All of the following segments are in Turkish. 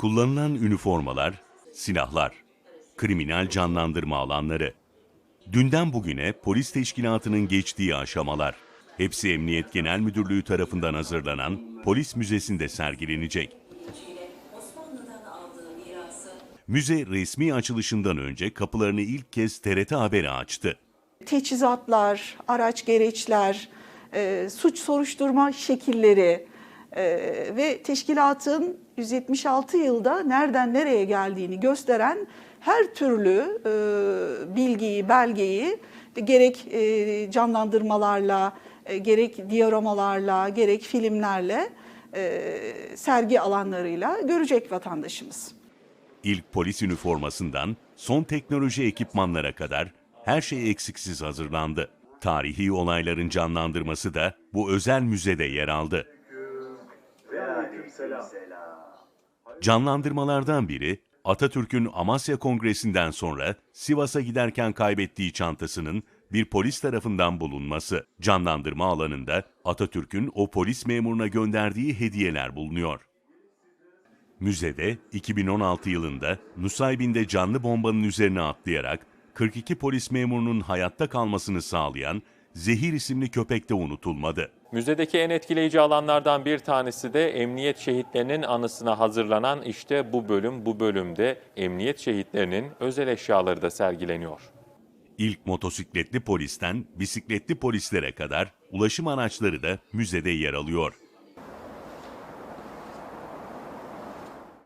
Kullanılan üniformalar, silahlar, kriminal canlandırma alanları. Dünden bugüne polis teşkilatının geçtiği aşamalar. Hepsi Emniyet Genel Müdürlüğü tarafından hazırlanan Polis Müzesi'nde sergilenecek. Müze resmi açılışından önce kapılarını ilk kez TRT Haber'e açtı. teçhizatlar, araç gereçler, e, suç soruşturma şekilleri e, ve teşkilatın 176 yılda nereden nereye geldiğini gösteren her türlü e, bilgiyi, belgeyi gerek e, canlandırmalarla, e, gerek dioramalarla, gerek filmlerle, sergi alanlarıyla görecek vatandaşımız. İlk polis üniformasından son teknoloji ekipmanlara kadar her şey eksiksiz hazırlandı. Tarihi olayların canlandırması da bu özel müzede yer aldı. Canlandırmalardan biri Atatürk'ün Amasya Kongresi'nden sonra Sivas'a giderken kaybettiği çantasının bir polis tarafından bulunması. Canlandırma alanında Atatürk'ün o polis memuruna gönderdiği hediyeler bulunuyor. Müzede 2016 yılında Nusaybin'de canlı bombanın üzerine atlayarak 42 polis memurunun hayatta kalmasını sağlayan Zehir isimli köpek de unutulmadı. Müzedeki en etkileyici alanlardan bir tanesi de emniyet şehitlerinin anısına hazırlanan işte bu bölüm. Bu bölümde emniyet şehitlerinin özel eşyaları da sergileniyor. İlk motosikletli polisten bisikletli polislere kadar ulaşım araçları da müzede yer alıyor.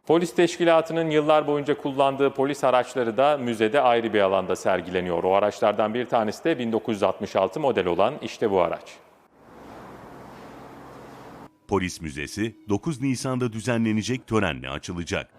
Polis teşkilatının yıllar boyunca kullandığı polis araçları da müzede ayrı bir alanda sergileniyor. O araçlardan bir tanesi de 1966 model olan işte bu araç. Polis Müzesi 9 Nisan'da düzenlenecek törenle açılacak.